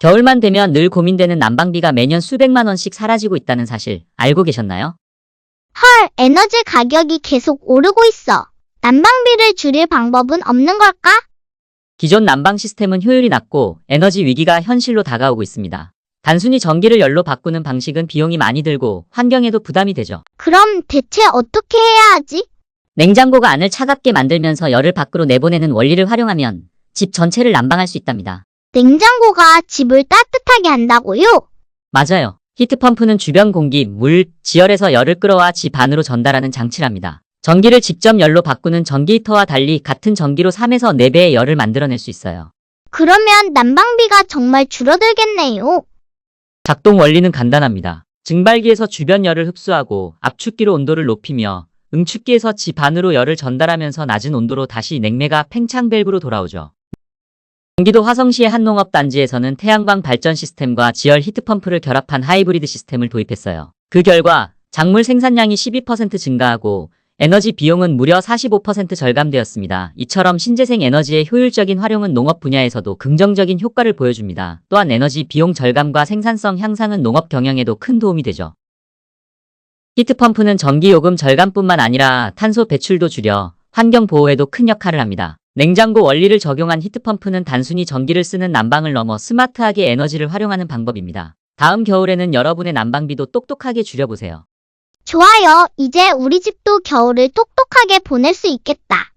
겨울만 되면 늘 고민되는 난방비가 매년 수백만 원씩 사라지고 있다는 사실 알고 계셨나요? 헐, 에너지 가격이 계속 오르고 있어. 난방비를 줄일 방법은 없는 걸까? 기존 난방 시스템은 효율이 낮고 에너지 위기가 현실로 다가오고 있습니다. 단순히 전기를 열로 바꾸는 방식은 비용이 많이 들고 환경에도 부담이 되죠. 그럼 대체 어떻게 해야 하지? 냉장고가 안을 차갑게 만들면서 열을 밖으로 내보내는 원리를 활용하면 집 전체를 난방할 수 있답니다. 냉장고가 집을 따뜻하게 한다고요? 맞아요. 히트펌프는 주변 공기, 물, 지열에서 열을 끌어와 집 안으로 전달하는 장치랍니다. 전기를 직접 열로 바꾸는 전기 히터와 달리 같은 전기로 3에서 4배의 열을 만들어낼 수 있어요. 그러면 난방비가 정말 줄어들겠네요. 작동 원리는 간단합니다. 증발기에서 주변 열을 흡수하고 압축기로 온도를 높이며 응축기에서 집 안으로 열을 전달하면서 낮은 온도로 다시 냉매가 팽창 밸브로 돌아오죠. 경기도 화성시의 한 농업단지에서는 태양광 발전 시스템과 지열 히트펌프를 결합한 하이브리드 시스템을 도입했어요. 그 결과 작물 생산량이 12% 증가하고 에너지 비용은 무려 45% 절감되었습니다. 이처럼 신재생 에너지의 효율적인 활용은 농업 분야에서도 긍정적인 효과를 보여줍니다. 또한 에너지 비용 절감과 생산성 향상은 농업 경영에도 큰 도움이 되죠. 히트펌프는 전기 요금 절감뿐만 아니라 탄소 배출도 줄여 환경 보호에도 큰 역할을 합니다. 냉장고 원리를 적용한 히트펌프는 단순히 전기를 쓰는 난방을 넘어 스마트하게 에너지를 활용하는 방법입니다. 다음 겨울에는 여러분의 난방비도 똑똑하게 줄여보세요. 좋아요. 이제 우리 집도 겨울을 똑똑하게 보낼 수 있겠다.